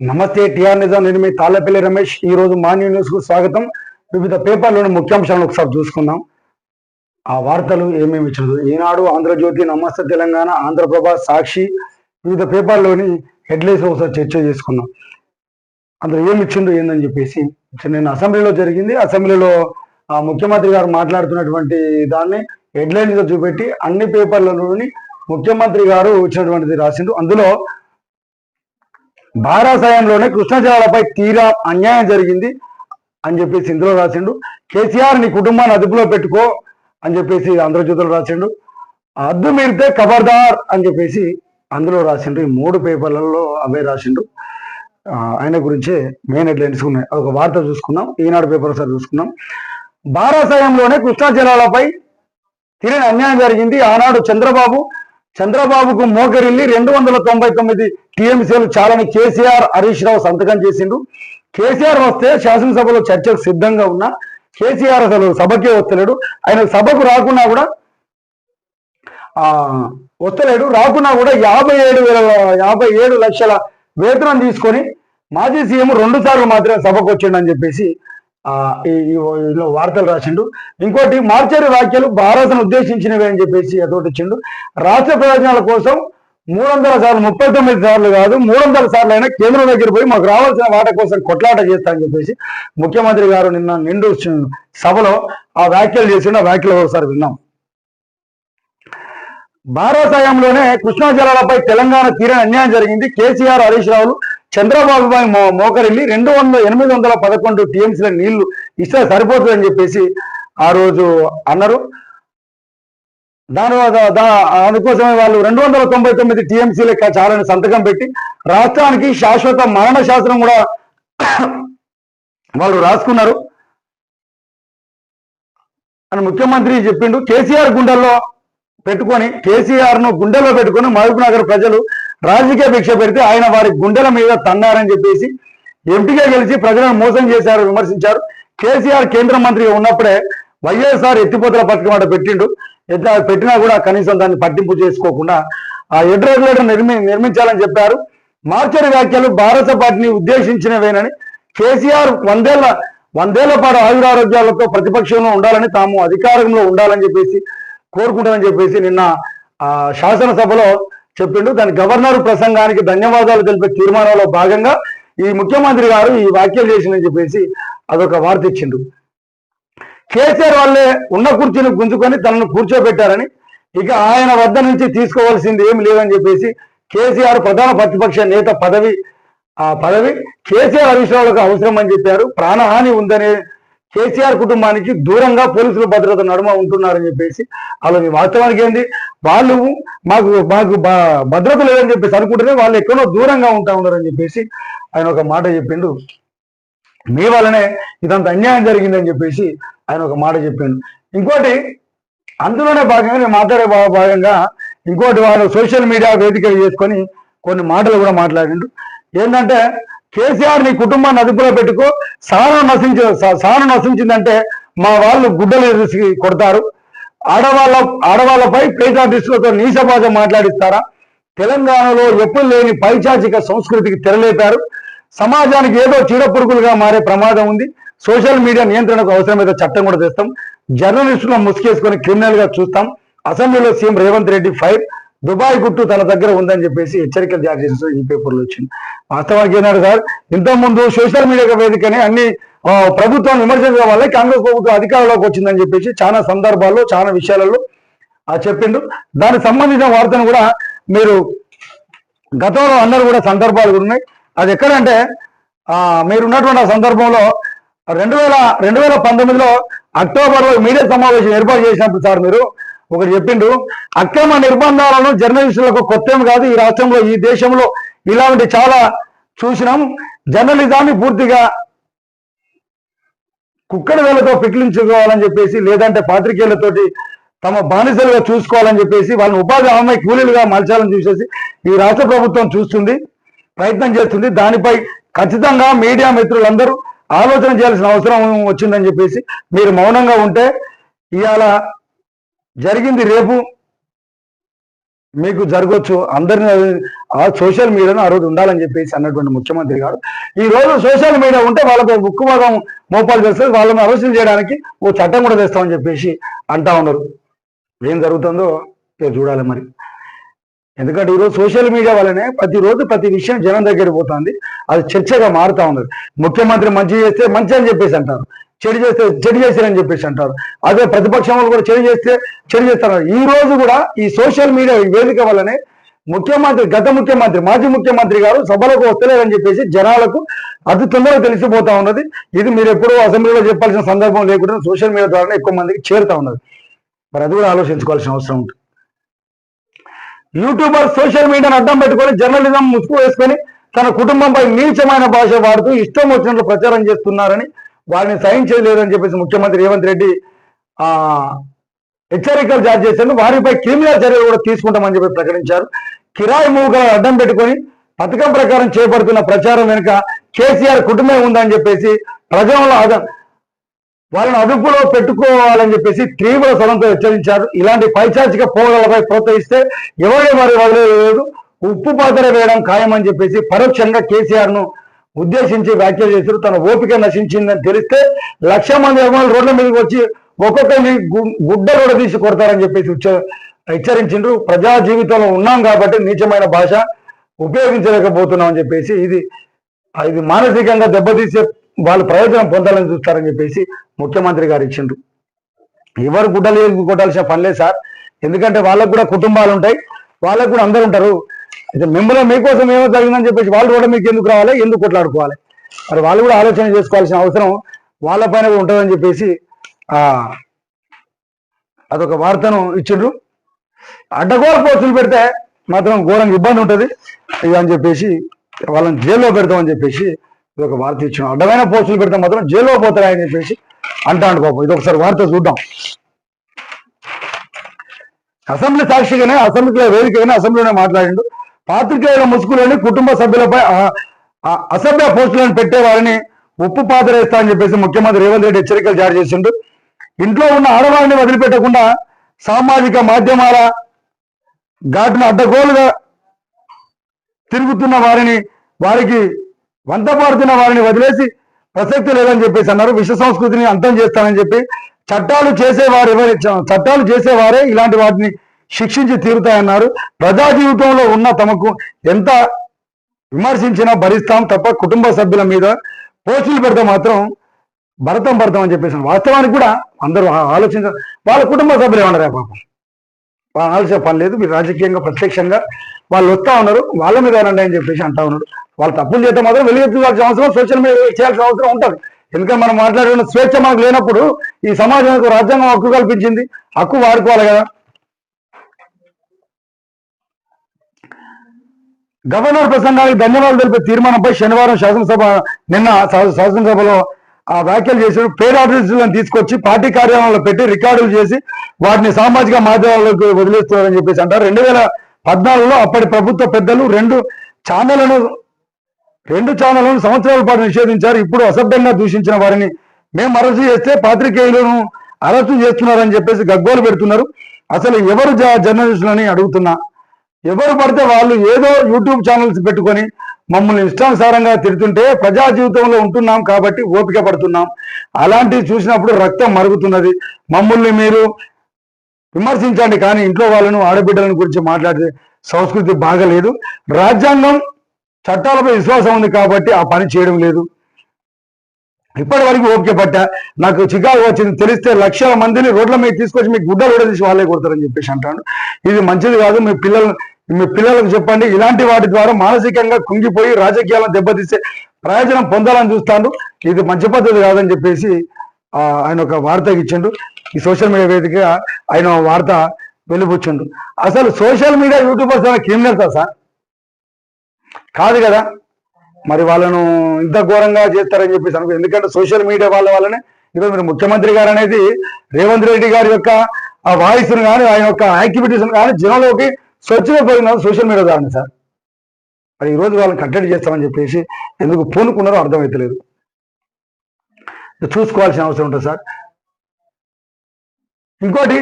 నమస్తే టిఆర్ నిజాం నేను మీ తాళ్ళపల్లి రమేష్. ఈ రోజు మార్నింగ్ న్యూస్కు స్వాగతం. వివిధ పేపర్లోని ముఖ్యాంశాలను ఒకసారి చూసుకుందాం. ఆ వార్తలు ఏమేమి ఇచ్చినది. ఈనాడు ఆంధ్రజ్యోతి నమస్తే తెలంగాణ ఆంధ్రప్రభ సాక్షి వివిధ పేపర్లోని హెడ్లైన్స్ ఒకసారి చర్చ చేసుకుందాం. అందులో ఏమి ఇచ్చిండు ఏందని చెప్పేసి నిన్న అసెంబ్లీలో జరిగింది. అసెంబ్లీలో ఆ ముఖ్యమంత్రి గారు మాట్లాడుతున్నటువంటి దాన్ని హెడ్లైన్స్గా చూపెట్టి అన్ని పేపర్లలోని ముఖ్యమంత్రి గారు ఇచ్చినటువంటిది రాసిండు. అందులో బారాసాయంలోనే కృష్ణా జలాలపై తీరా అన్యాయం జరిగింది అని చెప్పేసి ఇందులో రాసిండు. కేసీఆర్ నీ కుటుంబాన్ని అదుపులో పెట్టుకో అని చెప్పేసి ఆంధ్రజ్యోతిలో రాసిండు. అద్దు మీరితే ఖబర్దార్ అని చెప్పేసి అందులో రాసిండు. ఈ మూడు పేపర్లలో అవే రాసిండు. ఆయన గురించే మెయిన్ హెడ్లైన్స్ ఉన్నాయి ఒక వార్త చూసుకున్నాం ఈనాడు పేపర్ ఒకసారి చూసుకున్నాం బారాసాయంలోనే కృష్ణా జలాలపై తీరని అన్యాయం జరిగింది. ఆనాడు చంద్రబాబు చంద్రబాబుకు మోకరిల్లి రెండు వందల తొంభై తొమ్మిది టీఎంసీలు చాలని కేసీఆర్ హరీష్ రావు సంతకం చేసిండు. కేసీఆర్ వస్తే శాసనసభలో చర్చకు సిద్ధంగా ఉన్నా కేసీఆర్ అసలు సభకే వస్తలేడు ఆయన సభకు రాకున్నా కూడా ఆ వస్తలేడు రాకున్నా కూడా యాభై ఏడు వేల యాభై ఏడు లక్షల వేతనం తీసుకొని మాజీ సీఎం రెండు సార్లు మాత్రమే సభకు వచ్చిండని అని చెప్పేసి ఇలా వార్తలు రాసిండు. ఇంకోటి మార్చరి వ్యాఖ్యలు భారత్ను ఉద్దేశించినవి అని చెప్పేసి అదొకటి ఇచ్చిండు రాష్ట్ర ప్రయోజనాల కోసం మూడు వందల సార్లు ముప్పై తొమ్మిది సార్లు కాదు మూడు వందల సార్లు అయినా కేంద్రం దగ్గర పోయి మాకు రావాల్సిన వాట కోసం కొట్లాట చేస్తా అని చెప్పేసి ముఖ్యమంత్రి గారు నిన్న నిండు సభలో ఆ వ్యాఖ్యలు చేసిండు. ఆ వ్యాఖ్యలు ఒకసారి విన్నాం. భారసాయంలోనే కృష్ణా జలాలపై తెలంగాణ తీరని అన్యాయం జరిగింది. కేసీఆర్ హరీష్ రావులు చంద్రబాబు మో మోకరిల్లి రెండు వందల ఎనిమిది వందల పదకొండు టీఎంసీల నీళ్ళు ఇస్తే సరిపోతుందని చెప్పేసి ఆ రోజు అన్నారు. దాని అందుకోసమే వాళ్ళు రెండు వందల తొంభై తొమ్మిది టీఎంసీల చాలని సంతకం పెట్టి రాష్ట్రానికి శాశ్వత మరణ శాస్త్రం కూడా వాళ్ళు రాసుకున్నారు. అని ముఖ్యమంత్రి చెప్పిండు. కేసీఆర్ గుండెల్లో పెట్టుకొని కేసీఆర్ను గుండెలో పెట్టుకొని మహబూబ్ నగర్ ప్రజలు రాజకీయ భిక్ష పెడితే ఆయన వారి గుండెల మీద తన్నారని చెప్పేసి ఎంపీగా గెలిచి ప్రజలను మోసం చేశారు విమర్శించారు. కేసీఆర్ కేంద్ర మంత్రిగా ఉన్నప్పుడే వైఎస్ఆర్ ఎత్తిపోతల పథకం అట పెట్టిండు. పెట్టినా కూడా కనీసం దాన్ని పట్టింపు చేసుకోకుండా ఆ హెడ్ రెగ్యులేటర్ నిర్మి నిర్మించాలని చెప్పారు. మార్చర్ వ్యాఖ్యలు భారత పార్టీని ఉద్దేశించినవేనని కేసీఆర్ వందేళ్ళ వందేళ్ళ పాటు ఆయురారోగ్యాలతో ప్రతిపక్షంలో ఉండాలని తాము అధికారంలో ఉండాలని చెప్పేసి కోరుకుంటామని చెప్పేసి నిన్న ఆ శాసనసభలో చెప్పిండు. దాని గవర్నర్ ప్రసంగానికి ధన్యవాదాలు తెలిపే తీర్మానంలో భాగంగా ఈ ముఖ్యమంత్రి గారు ఈ వ్యాఖ్యలు చేసిందని చెప్పేసి అదొక వార్త ఇచ్చిండు. కేసీఆర్ వాళ్ళే ఉన్న కుర్చీని గుంజుకొని తనను కూర్చోబెట్టారని ఇక ఆయన వద్ద నుంచి తీసుకోవాల్సింది ఏమి లేదని చెప్పేసి కేసీఆర్ ప్రధాన ప్రతిపక్ష నేత పదవి ఆ పదవి కేసీఆర్ హరీష్ రావులకు అవసరం అని చెప్పారు. ప్రాణహాని ఉందనే కేసీఆర్ కుటుంబానికి దూరంగా పోలీసుల భద్రత నడుమ ఉంటున్నారని చెప్పేసి వాళ్ళని వాస్తవానికి ఏంది? వాళ్ళు మాకు మాకు భద్రత లేదని చెప్పేసి అనుకుంటేనే వాళ్ళు ఎక్కడో దూరంగా ఉంటా ఉన్నారని చెప్పేసి ఆయన ఒక మాట చెప్పిండు. మీ వల్లనే ఇదంత అన్యాయం జరిగిందని చెప్పేసి ఆయన ఒక మాట చెప్పిండు. ఇంకోటి అందులోనే భాగంగా నేను మాట్లాడే భాగంగా ఇంకోటి వాళ్ళు సోషల్ మీడియా వేదిక చేసుకొని కొన్ని మాటలు కూడా మాట్లాడిండు. ఏంటంటే కేసీఆర్ నీ కుటుంబాన్ని అదుపులో పెట్టుకో. సానం నశించి సా- నశించిందంటే మా వాళ్ళు గుడ్డలు ఎదురు కొడతారు. ఆడవాళ్ళ ఆడవాళ్ళపై పేటాటిస్టులతో నీసభాష మాట్లాడిస్తారా? తెలంగాణలో ఎప్పుడు లేని పైచాచిక సంస్కృతికి తెరలేపారు. సమాజానికి ఏదో చీడపురుగులుగా మారే ప్రమాదం ఉంది. సోషల్ మీడియా నియంత్రణకు అవసరమైతే చట్టం కూడా తెస్తాం. జర్నలిస్టులను ముసుకేసుకొని క్రిమినల్గా చూస్తాం. అసెంబ్లీలో CM Revanth Reddy fire. Dubai గుట్టు తన దగ్గర ఉందని చెప్పేసి హెచ్చరికలు జారీ చేస్తూ ఈ పేపర్లో వచ్చింది. వాస్తవానికి ఏనాడు సార్ ఇంతకుముందు సోషల్ మీడియా వేదికని అన్ని ప్రభుత్వం విమర్శించడం వల్ల కాంగ్రెస్ ప్రభుత్వం అధికారంలోకి వచ్చిందని చెప్పేసి చాలా సందర్భాల్లో చాలా విషయాలలో ఆ చెప్పిండు దానికి సంబంధించిన వార్తను కూడా మీరు గతంలో అందరూ కూడా సందర్భాలు ఉన్నాయి. అది ఎక్కడంటే మీరున్నటువంటి మీరు ఆ సందర్భంలో రెండు వేల రెండు వేల పంతొమ్మిదిలో అక్టోబర్లో మీడియా సమావేశం ఏర్పాటు చేసినప్పుడు సార్ మీరు ఒకటి చెప్పిండు అక్రమ నిర్బంధాలను జర్నలిస్టులకు కొత్త ఏం కాదు ఈ రాష్ట్రంలో ఈ దేశంలో ఇలాంటి చాలా చూసినాం. జర్నలిజాన్ని పూర్తిగా కుక్కడి వేలతో పిక్లించుకోవాలని చెప్పేసి లేదంటే పాత్రికేయులతోటి తమ బానిసలుగా చూసుకోవాలని చెప్పేసి వాళ్ళని ఉపాధి హామీ కూలీలుగా మార్చాలని చూసేసి ఈ రాష్ట్ర ప్రభుత్వం చూస్తుంది ప్రయత్నం చేస్తుంది. దానిపై ఖచ్చితంగా మీడియా మిత్రులందరూ ఆలోచన చేయాల్సిన అవసరం వచ్చిందని చెప్పేసి మీరు మౌనంగా ఉంటే ఇవాళ జరిగింది రేపు. మీకు జరగవచ్చు అందరిని ఆ సోషల్ మీడియాను ఆ రోజు ఉండాలని చెప్పేసి అన్నటువంటి ముఖ్యమంత్రి గారు. ఈ రోజు సోషల్ మీడియా ఉంటే వాళ్ళకు ఉక్కు భాగం మోపాలు చేస్తారు. వాళ్ళని అరెస్టులు చేయడానికి ఓ చట్టం కూడా తెస్తామని చెప్పేసి అంటా ఉన్నారు. ఏం జరుగుతుందో చూడాలి మరి. ఎందుకంటే ఈరోజు సోషల్ మీడియా వల్లనే ప్రతిరోజు ప్రతి విషయం జనం దగ్గర పోతుంది. అది చర్చగా మారుతా ఉన్నది. ముఖ్యమంత్రి మంచి చేస్తే మంచి అని చెప్పేసి అంటారు. చెడు చేస్తే చెడు చేశారని చెప్పేసి అంటారు. అదే ప్రతిపక్షం వాళ్ళు కూడా చెడు చేస్తే చెడు చేస్తారు. ఈ రోజు కూడా ఈ సోషల్ మీడియా వేదిక వల్లనే ముఖ్యమంత్రి గత ముఖ్యమంత్రి మాజీ ముఖ్యమంత్రి గారు సభలకు వస్తలేరని చెప్పేసి జనాలకు అతి తొందరగా తెలిసిపోతా ఉన్నది. ఇది మీరు ఎప్పుడూ అసెంబ్లీలో చెప్పాల్సిన సందర్భం లేకుండా సోషల్ మీడియా ద్వారా ఎక్కువ మందికి చేరుతా ఉన్నది. మరి అది కూడా ఆలోచించుకోవాల్సిన అవసరం ఉంటుంది. యూట్యూబర్ సోషల్ మీడియాను అడ్డం పెట్టుకొని జర్నలిజం ముసుగు వేసుకొని తన కుటుంబంపై నీచమైన భాష వాడుతూ ఇష్టం వచ్చినట్లు ప్రచారం చేస్తున్నారని వారిని సైన్ చేయలేదని చెప్పేసి ముఖ్యమంత్రి రేవంత్ రెడ్డి ఆ హెచ్చరికలు జారీ చేశారు. వారిపై క్రిమినల్ చర్యలు కూడా తీసుకుంటామని చెప్పి ప్రకటించారు. కిరాయి మూగలు అడ్డం పెట్టుకొని పథకం ప్రకారం చేపడుతున్న ప్రచారం వెనుక కేసీఆర్ కుటుంబం ఉందని చెప్పేసి ప్రజల్లో అద వాళ్ళని అదుపులో పెట్టుకోవాలని చెప్పేసి తీవ్ర స్వరంతో హెచ్చరించారు. ఇలాంటి పైచాచిక పోగలపై ప్రోత్సహిస్తే ఎవరే మరి వదిలేదు ఉప్పు పాత్ర వేయడం ఖాయమని చెప్పేసి పరోక్షంగా కేసీఆర్ను ఉద్దేశించి వ్యాఖ్య చేశారు. తన ఓపిక నశించిందని తెలిస్తే లక్ష మంది అభిమానులు రోడ్ల మీదకి వచ్చి ఒక్కొక్కరిని గుడ్డ రోడ్డు తీసి కొడతారని చెప్పేసి ఉచ్చ- హెచ్చరించిండ్రు. ప్రజా జీవితంలో ఉన్నాం కాబట్టి నీచమైన భాష ఉపయోగించలేకపోతున్నాం అని చెప్పేసి ఇది ఇది మానసికంగా దెబ్బతీసే వాళ్ళు ప్రయోజనం పొందాలని చూస్తారని చెప్పేసి ముఖ్యమంత్రి గారు ఇచ్చిండ్రు. ఎవరు గుడ్డలు కొట్టాల్సిన పనిలేదు సార్. ఎందుకంటే వాళ్ళకు కూడా కుటుంబాలు ఉంటాయి. వాళ్ళకు కూడా అందరు ఉంటారు. అయితే మిమ్మల్ని మీకోసం ఏమో జరిగిందని చెప్పేసి వాళ్ళు కూడా మీకు ఎందుకు రావాలి? ఎందుకు కొట్లాడుకోవాలి? మరి వాళ్ళు కూడా ఆలోచన చేసుకోవాల్సిన అవసరం వాళ్ళ పైన కూడా ఉంటుందని చెప్పేసి అదొక వార్తను ఇచ్చిండ్రు. అడ్డగోల పోస్టులు పెడితే మాత్రం ఘోరంగా ఇబ్బంది ఉంటుంది. ఇక అని చెప్పేసి వాళ్ళని జైల్లో పెడతామని చెప్పేసి ఇది ఒక వార్త ఇచ్చిన. అడ్డమైన పోస్టులు పెడితే మాత్రం జైల్లో పోతారని చెప్పేసి అంటాడు పాపం. ఇది ఒకసారి వార్త చూద్దాం. అసెంబ్లీ సాక్షిగానే అసెంబ్లీలో వేదికగానే అసెంబ్లీలోనే మాట్లాడిండు. పాత్రికేయుల ముసుగులోని కుటుంబ సభ్యులపై అసభ్య పోస్టులను పెట్టేవారిని ఉప్పు పాత్ర అని చెప్పేసి ముఖ్యమంత్రి రేవంత్ రెడ్డి హెచ్చరికలు జారీ చేసిండు. ఇంట్లో ఉన్న ఆడవారిని వదిలిపెట్టకుండా సామాజిక మాధ్యమాల ఘాటును అడ్డగోలుగా తిరుగుతున్న వారిని వారికి వంత పాడుతున్న వారిని వదిలేసి ప్రసక్తి లేదని చెప్పేసి అన్నారు. విశ్వ సంస్కృతిని అంతం చేస్తానని చెప్పి చట్టాలు చేసేవారు ఎవరి? చట్టాలు చేసేవారే ఇలాంటి వాటిని శిక్షించి తీరుతాయన్నారు. ప్రజా జీవితంలో ఉన్న తమకు ఎంత విమర్శించినా భరిస్తాం తప్ప కుటుంబ సభ్యుల మీద పోస్టులు పెడితే మాత్రం భరతం భరతం అని చెప్పేసి వాస్తవానికి కూడా అందరూ ఆలోచించ వాళ్ళ కుటుంబ సభ్యులు ఏమన్నారా పాపం? వాళ్ళు ఆలోచన పని లేదు. మీరు రాజకీయంగా ప్రత్యక్షంగా వాళ్ళు వస్తా ఉన్నారు. వాళ్ళ మీద అనండి అని చెప్పేసి అంటా ఉన్నారు. వాళ్ళు తప్పులు చేస్తే మాత్రం వెలుగెత్తుకోవాల్సిన అవసరం సోషల్ మీడియా చేయాల్సిన అవసరం ఉంటుంది. ఎందుకంటే మనం మాట్లాడిన స్వేచ్ఛ మనకు లేనప్పుడు ఈ సమాజానికి రాజ్యాంగం హక్కు కల్పించింది. హక్కు వాడుకోవాలి కదా. గవర్నర్ ప్రసంగానికి ధన్యవాదాలు తెలిపే తీర్మానంపై శనివారం శాసనసభ నిన్న శాసనసభలో వ్యాఖ్యలు చేశారు. పేడ్ ఆఫీసులను తీసుకొచ్చి పార్టీ కార్యాలయంలో పెట్టి రికార్డులు చేసి వాటిని సామాజిక మాధ్యమాలకు వదిలేస్తున్నారని చెప్పేసి అంటారు. రెండు వేల పద్నాలుగులో అప్పటి ప్రభుత్వ పెద్దలు రెండు ఛానళ్ళను రెండు ఛానళ్ళను సంవత్సరాల పాటు నిషేధించారు. ఇప్పుడు అసభ్యంగా దూషించిన వారిని మేము అరెస్టు చేస్తే పాత్రికేయులను అరెస్టు చేస్తున్నారని చెప్పేసి గగ్గోలు పెడుతున్నారు. అసలు ఎవరు జ- జర్నలిస్టులని అడుగుతున్నా? ఎవరు పడితే వాళ్ళు ఏదో యూట్యూబ్ ఛానల్స్ పెట్టుకొని మమ్మల్ని ఇష్టానుసారంగా తిడుతుంటే ప్రజా జీవితంలో ఉంటున్నాం కాబట్టి ఓపిక పడుతున్నాం. అలాంటివి చూసినప్పుడు రక్తం మరుగుతున్నది. మమ్మల్ని మీరు విమర్శించండి. కానీ ఇంట్లో వాళ్ళను ఆడబిడ్డలను గురించి మాట్లాడితే సంస్కృతి బాగలేదు. రాజ్యాంగం చట్టాలపై విశ్వాసం ఉంది కాబట్టి ఆ పని చేయడం లేదు. ఇప్పటి వరకు ఓకే పట్టా నాకు చికాకు వచ్చింది. తెలిస్తే లక్షల మందిని రోడ్ల మీద తీసుకొచ్చి మీకు గుడ్డలు కూడా తీసి వాళ్ళే కొడతారని చెప్పేసి అంటాను ఇది మంచిది కాదు. మీ పిల్లలు మీ పిల్లలకు చెప్పండి. ఇలాంటి వాటి ద్వారా మానసికంగా కుంగిపోయి రాజకీయాలను దెబ్బతీసే ప్రయోజనం పొందాలని చూస్తాను ఇది మంచి పద్ధతి కాదని చెప్పేసి ఆయన ఒక వార్త ఇచ్చిండు. ఈ సోషల్ మీడియా వేదిక ఆయన వార్త వెలుబుచ్చిండు. అసలు సోషల్ మీడియా యూట్యూబర్స్ అనే క్రిమినల్సా సార్? కాదు కదా. మరి వాళ్ళను ఇంత ఘోరంగా చేస్తారని చెప్పేసి అనుకో ఎందుకంటే సోషల్ మీడియా వాళ్ళ వల్లనే ఈరోజు మీరు ముఖ్యమంత్రి గారు అనేది రేవంత్ రెడ్డి గారి యొక్క ఆ వాయిస్ కానీ ఆయన యొక్క యాక్టివిటీస్ కానీ జనంలోకి స్వచ్ఛంగా పోయిన సోషల్ మీడియా ద్వారా సార్. మరి ఈరోజు వాళ్ళని కంటెంట్ చేస్తామని చెప్పేసి ఎందుకు పూనుకున్నారో అర్థమవుతలేదు చూసుకోవాల్సిన అవసరం ఉంటుంది సార్. ఇంకోటి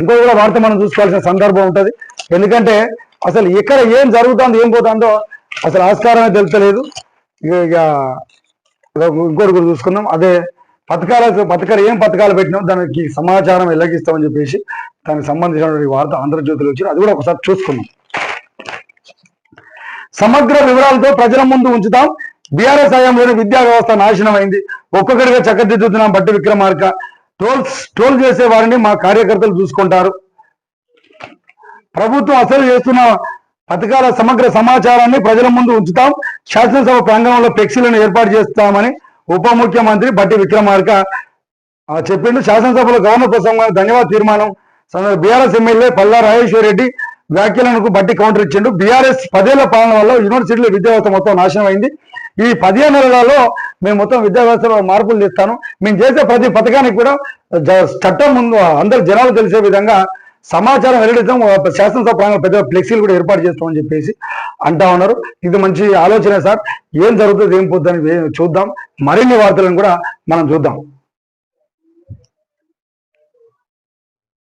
ఇంకో కూడా వార్త మనం చూసుకోవాల్సిన సందర్భం ఉంటుంది. ఎందుకంటే అసలు ఎక్కడ ఏం జరుగుతుందో ఏం పోతుందో అసలు ఆస్కారమే తెలుస్తలేదు. ఇక ఇంకోటి కూడా చూసుకుందాం. అదే పథకాల పథకాలు ఏం పథకాలు పెట్టినాం? దానికి సమాచారం ఎలాగిస్తామని చెప్పేసి దానికి సంబంధించినటువంటి వార్త ఆంధ్రజ్యోతిలో వచ్చింది. అది కూడా ఒకసారి చూసుకుందాం. సమగ్ర వివరాలతో ప్రజల ముందు ఉంచుతాం. బీఆర్ఎస్ హయాంలోని విద్యా వ్యవస్థ నాశనం అయింది. ఒక్కొక్కరిగా చక్కదిద్దుతున్నాం బట్టి విక్రమార్క. ట్రోల్స్ ట్రోల్ చేసే వారిని మా కార్యకర్తలు చూసుకుంటారు. ప్రభుత్వం అసలు చేస్తున్న పథకాల సమగ్ర సమాచారాన్ని ప్రజల ముందు ఉంచుతాం. శాసనసభ ప్రాంగణంలో ఫ్లెక్సీలను ఏర్పాటు చేస్తామని ఉప ముఖ్యమంత్రి బట్టి విక్రమార్క చెప్పిండు. శాసనసభలో గవర్నర్ ప్రసంగం ధన్యవాద తీర్మానం బీఆర్ఎస్ ఎమ్మెల్యే పల్లా రాజేశ్వర రెడ్డి వ్యాఖ్యలకు బట్టి కౌంటర్ ఇచ్చిండు. బీఆర్ఎస్ పదేళ్ళ పాలన వల్ల యూనివర్సిటీలో విద్యా వ్యవస్థ మొత్తం నాశనం అయింది. ఈ పదిహేను నెలలలో మేము మొత్తం విద్యా వ్యవస్థలో మార్పులు తెస్తాను. మేము చేసే ప్రతి పథకానికి కూడా చట్టం ముందు అందరు జనాలు తెలిసే విధంగా సమాచారం వెల్లడిస్తాం శాసనసభ ప్రాంగణంలో పెద్ద ఫ్లెక్సీలు కూడా ఏర్పాటు చేస్తామని చెప్పేసి అంటా ఉన్నారు. ఇది మంచి ఆలోచనే సార్. ఏం జరుగుతుంది ఏం పోతుందని చూద్దాం. మరిన్ని వార్తలను కూడా మనం చూద్దాం.